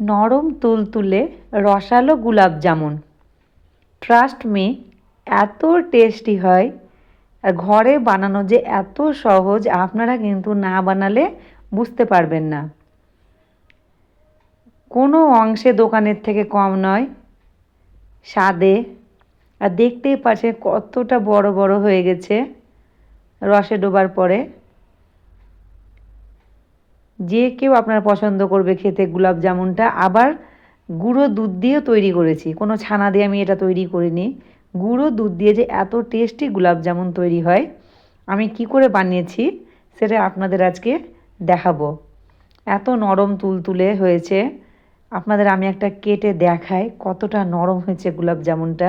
নরম তুলতুলে রসালো গুলাব জামুন। ট্রাস্ট মি এত টেস্টি হয়। আর ঘরে বানানো যে এত সহজ, আপনারা কিন্তু না বানালে বুঝতে পারবেন না। কোনো অংশে দোকানের থেকে কম নয়। স্বাদে। আর দেখতেই পাচ্ছেন কতটা বড় বড় হয়ে গেছে রসে ডোবার পরে। যে কেউ আপনার পছন্দ করবে খেতে গুলাব জামুনটা, আবার গুঁড়ো দুধ দিয়েও তৈরি করেছি। কোনো ছানা দিয়ে আমি এটা তৈরি করিনি। গুঁড়ো দুধ দিয়ে যে এত টেস্টি গুলাব জামুন তৈরি হয়, আমি কি করে বানিয়েছি সেটা আপনাদের আজকে দেখাবো। এত নরম তুলতুলে হয়েছে। আপনাদের আমি একটা কেটে দেখাই কতটা নরম হয়েছে গুলাব জামুনটা।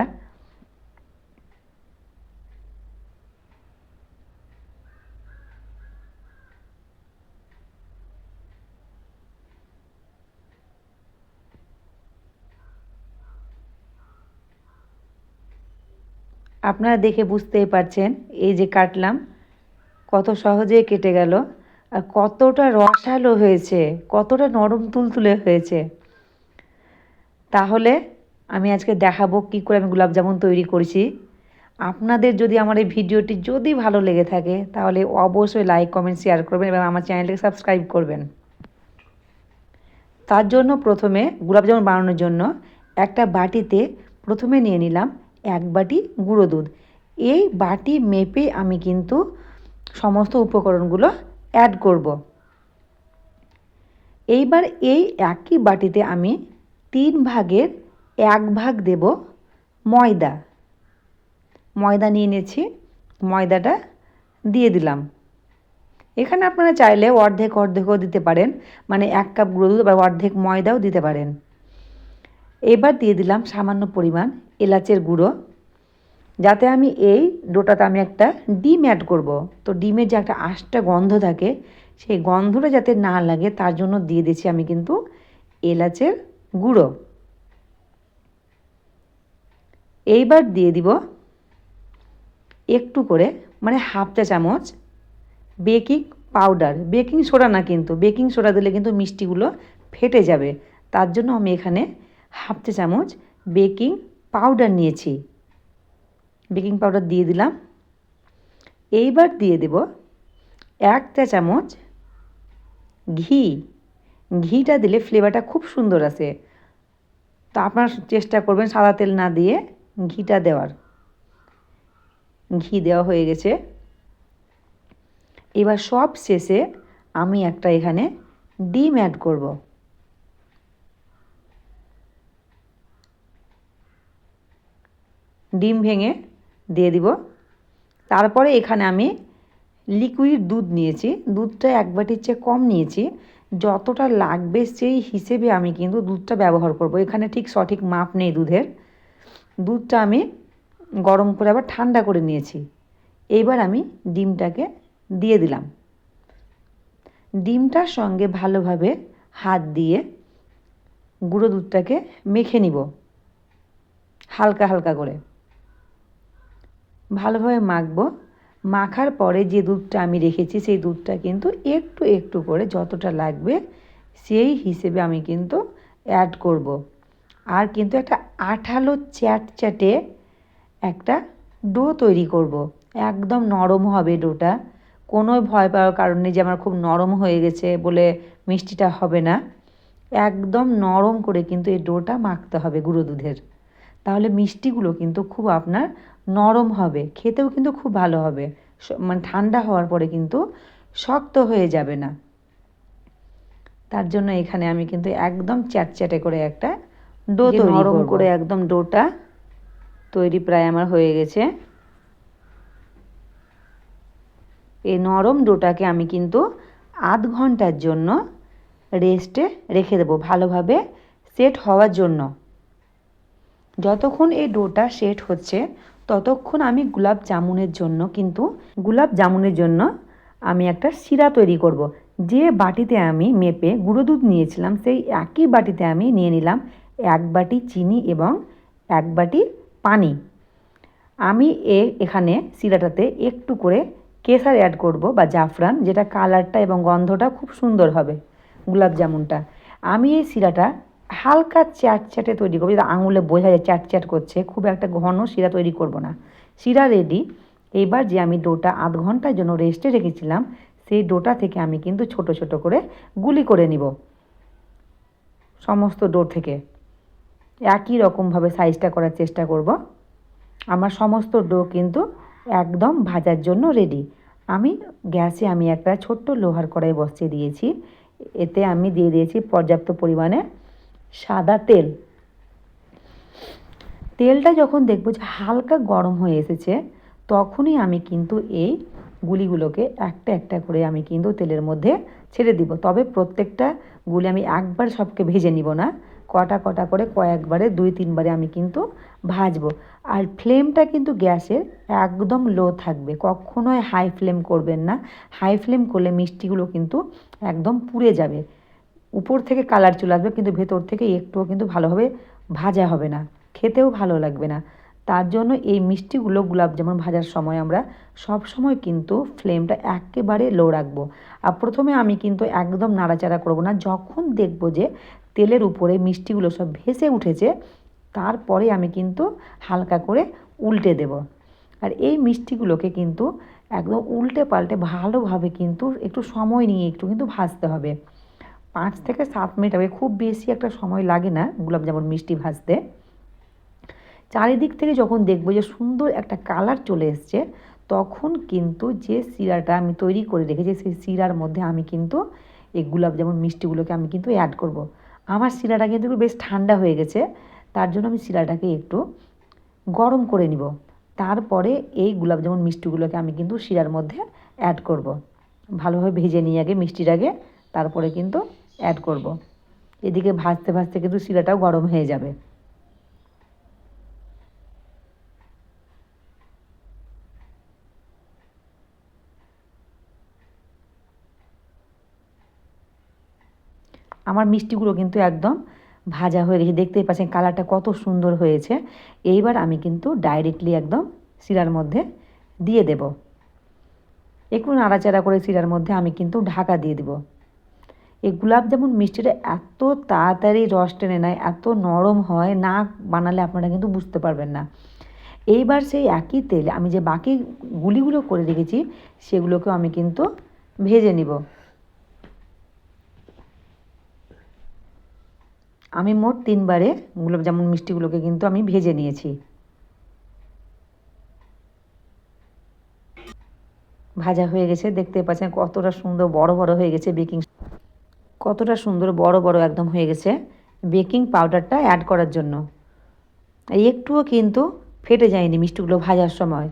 আপনারা দেখে বুঝতেই পারছেন এই যে কাটলাম, কত সহজে কেটে গেল আর কতটা রসালো হয়েছে, কতটা নরম তুলতুলে হয়েছে। তাহলে আমি আজকে দেখাবো কি করে আমি গোলাপ জামুন তৈরি করছি। আপনাদের যদি আমার এই ভিডিওটি যদি ভালো লেগে থাকে, তাহলে অবশ্যই লাইক, কমেন্ট, শেয়ার করবেন এবং আমার চ্যানেলকে সাবস্ক্রাইব করবেন। তার জন্য প্রথমে গোলাপ জামুন বানানোর জন্য একটা বাটিতে প্রথমে নিয়ে নিলাম এক বাটি গুঁড়ো দুধ। এই বাটি মেপে আমি কিন্তু সমস্ত উপকরণগুলো অ্যাড করব। এইবার এই একই বাটিতে আমি তিন ভাগের এক ভাগ দেব ময়দা। ময়দা নিয়ে নিয়েছি, ময়দাটা দিয়ে দিলাম। এখানে আপনারা চাইলে অর্ধেক অর্ধেকও দিতে পারেন মানে এক কাপ গুঁড়ো দুধ বা অর্ধেক ময়দাও দিতে পারেন। এবার দিয়ে দিলাম সামান্য পরিমাণ এলাচের গুঁড়ো। যাতে আমি এই ডোটাতে আমি একটা ডিম অ্যাড করব। তো ডিমের যে একটা আশটা গন্ধ থাকে, সেই গন্ধটা যাতে না লাগে, তার জন্য দিয়ে দিচ্ছি আমি কিন্তু এলাচের গুঁড়ো। এইবার দিয়ে দিব একটু করে মানে হাফ চা চামচ বেকিং পাউডার। বেকিং সোডা না কিন্তু, বেকিং সোডা দিলে কিন্তু মিষ্টিগুলো ফেটে যাবে। তার জন্য আমি এখানে হাফ চা চামচ বেকিং পাউডার নিয়েছি। বেকিং পাউডার দিয়ে দিলাম। এইবার দিয়ে দেব এক চা চামচ ঘি। ঘিটা দিলে ফ্লেভারটা খুব সুন্দর আসে। তো আপনার চেষ্টা করবেন সাদা তেল না দিয়ে ঘিটা দেওয়ার। ঘি দেওয়া হয়ে গেছে। এবার সব শেষে আমি একটা এখানে ডিম অ্যাড করব। ডিম ভেঙে দিয়ে দিব। তারপরে এখানে আমি লিকুইড দুধ নিয়েছি। দুধটা এক বাটির চেয়ে কম নিয়েছি। যতটা লাগবে সেই হিসেবে আমি কিন্তু দুধটা ব্যবহার করব। এখানে ঠিক সঠিক মাপ নেই দুধের। দুধটা আমি গরম করে আবার ঠান্ডা করে নিয়েছি। এইবার আমি ডিমটাকে দিয়ে দিলাম। ডিমটার সঙ্গে ভালোভাবে হাত দিয়ে গুঁড়ো দুধটাকে মেখে নিব। হালকা হালকা করে। ভালোভাবে মাখবো মাখার পরে যে দুধটা আমি রেখেছি, সেই দুধটা কিন্তু একটু একটু করে যতটা লাগবে, সেই হিসেবে আমি কিন্তু অ্যাড করব। আর কিন্তু একটা আঠালো চ্যাট চ্যাটে একটা ডো তৈরি করব। একদম নরম হবে ডোটা কোনো ভয় পাওয়ার কারণে যে আমার খুব নরম হয়ে গেছে বলে মিষ্টিটা হবে না একদম নরম করে কিন্তু এই ডোটা মাখতে হবে গুঁড়ো দুধের তাহলে মিষ্টিগুলো কিন্তু খুব আপনার নরম হবে খেতেও কিন্তু খুব ভালো হবে। মানে ঠান্ডা হওয়ার পরে কিন্তু শক্ত হয়ে যাবে না। তার জন্য এখানে আমি কিন্তু একদম চ্যাটচ্যাটে করে একটা ডো নরম করে একদম ডোটা তৈরি প্রায় আমার হয়ে গেছে। এই নরম ডোটাকে আমি কিন্তু আধ ঘণ্টার জন্য রেস্টে রেখে দেবো ভালোভাবে। সেট হওয়ার জন্য। যতক্ষণ এই ডোটা সেট হচ্ছে, ততক্ষণ আমি গোলাপ জামুনের জন্য কিন্তু, গোলাপ জামুনের জন্য আমি একটা শিরা তৈরি করব। যে বাটিতে আমি মেপে গুঁড়ো দুধ নিয়েছিলাম, সেই একই বাটিতে আমি নিয়ে নিলাম এক বাটি চিনি এবং এক বাটি পানি আমি এ, এখানে শিরাটাতে একটু করে কেসার অ্যাড করব বা জাফরান, যেটা কালারটা এবং গন্ধটা খুব সুন্দর হবে, গোলাপ জামুনটা আমি এই শিরাটা হালকা চ্যাট চ্যাটে তৈরি করব। যেটা আঙুলে বোঝা যায় চ্যাট চ্যাট করছে, খুব একটা ঘন শিরা তৈরি করব না। শিরা রেডি এবার যে আমি ডোটা আধ ঘণ্টার জন্য রেস্টে রেখেছিলাম, সেই ডোটা থেকে আমি কিন্তু ছোট ছোট করে গুলি করে নিব। সমস্ত ডো থেকে। একই রকমভাবে সাইজটা করার চেষ্টা করব। আমার সমস্ত ডো কিন্তু একদম ভাজার জন্য রেডি আমি গ্যাসে আমি একটা ছোট্ট লোহার কড়াই বসিয়ে দিয়েছি। এতে আমি দিয়ে দিয়েছি পর্যাপ্ত পরিমাণে সাদা তেল। তেলটা যখন দেখব যে হালকা গরম হয়ে এসেছে, তখনই আমি কিন্তু এই গুলিগুলোকে একটা একটা করে আমি কিন্তু তেলের মধ্যে ছেড়ে দিব। তবে প্রত্যেকটা গুলি আমি একবার সবকে ভেজে নিব না। কটা কটা করে কয়েকবারে, দুই তিনবারে আমি কিন্তু ভাজবো। আর ফ্লেমটা কিন্তু গ্যাসের একদম লো থাকবে। কখনোই হাই ফ্লেম করবেন না। হাই ফ্লেম করলে মিষ্টিগুলো কিন্তু একদম পুড়ে যাবে। উপর থেকে কালার চলে আসবে, কিন্তু ভেতর থেকে একটুও কিন্তু ভালোভাবে ভাজা হবে না। খেতেও ভালো লাগবে না। তার জন্য এই মিষ্টিগুলো গোলাপ যেমন ভাজার সময় আমরা সব সময় কিন্তু ফ্লেমটা একেবারে লো রাখব। আর প্রথমে আমি কিন্তু একদম নাড়াচাড়া করব না। যখন দেখব যে তেলের উপরে মিষ্টিগুলো সব ভেসে উঠেছে, তারপরে আমি কিন্তু হালকা করে উল্টে দেব। আর এই মিষ্টিগুলোকে কিন্তু একদম উল্টে পাল্টে ভালোভাবে কিন্তু একটু সময় নিয়ে একটু কিন্তু ভাজতে হবে। পাঁচ থেকে সাত মিনিট আগে খুব বেশি একটা সময় লাগে না গোলাপ জামুন মিষ্টি ভাজতে চারিদিক থেকে যখন দেখব যে সুন্দর একটা কালার চলে এসছে, তখন কিন্তু যে শিরাটা আমি তৈরি করে রেখেছি, সেই শিরার মধ্যে আমি কিন্তু এই গোলাপ জামুন মিষ্টিগুলোকে আমি কিন্তু অ্যাড করব। আমার শিরাটা কিন্তু বেশ ঠান্ডা হয়ে গেছে, তার জন্য আমি শিরাটাকে একটু গরম করে নিব তারপরে এই গোলাপ জামুন মিষ্টিগুলোকে আমি কিন্তু শিরার মধ্যে অ্যাড করব। ভালোভাবে ভেজে নিয়ে আগে মিষ্টির আগে তারপরে কিন্তু অ্যাড করব। এদিকে ভাজতে ভাজতে কিন্তু শিরাটাও গরম হয়ে যাবে। আমার মিষ্টিগুলো কিন্তু একদম ভাজা হয়ে গেছে। দেখতেই পাচ্ছেন কালারটা কত সুন্দর হয়েছে। এইবার আমি কিন্তু ডাইরেক্টলি একদম শিরার মধ্যে দিয়ে দেব। একটু নাড়াচাড়া করে শিরার মধ্যে আমি কিন্তু ঢাকা দিয়ে দেব। এই গোলাপ যেমন মিষ্টিটা এত তাড়াতাড়ি রস টেনে নেয়, এত নরম হয়, না বানালে আপনারা কিন্তু বুঝতে পারবেন না। এইবার সেই একই তেলে আমি যে বাকি গুলিগুলো করে রেখেছি, সেগুলোকেও আমি কিন্তু ভেজে নিব। আমি মোট তিনবারে গোলাপ জামুন মিষ্টিগুলোকে কিন্তু আমি ভেজে নিয়েছি। ভাজা হয়ে গেছে, দেখতে পাচ্ছেন কতটা সুন্দর বড় বড় হয়ে গেছে বেকিং কতটা সুন্দর, বড় বড় একদম হয়ে গেছে। বেকিং পাউডারটা অ্যাড করার জন্য। একটুও কিন্তু ফেটে যায়নি মিষ্টিগুলো ভাজার সময়।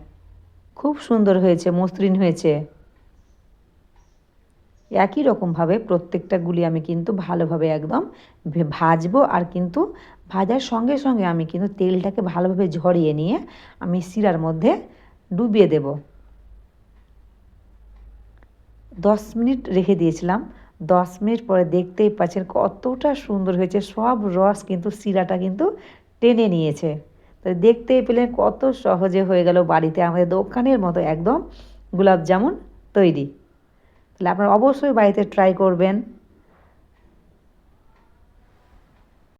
খুব সুন্দর হয়েছে, মসৃণ হয়েছে। একই রকমভাবে প্রত্যেকটা গুলি আমি কিন্তু ভালোভাবে একদম ভাজবো আর কিন্তু ভাজার সঙ্গে সঙ্গে আমি কিন্তু তেলটাকে ভালোভাবে ঝরিয়ে নিয়ে আমি শিরার মধ্যে ডুবিয়ে দেব। দশ মিনিট রেখে দিয়েছিলাম। দশ মিনিট পরে দেখতেই পাচ্ছেন কতটা সুন্দর হয়েছে। সব রস কিন্তু শিরাটা কিন্তু টেনে নিয়েছে। তো দেখতেই পেলেন কত সহজে হয়ে গেল বাড়িতে আমাদের দোকানের মতো একদম গোলাপ জামুন তৈরি। তাহলে আপনারা অবশ্যই বাড়িতে ট্রাই করবেন।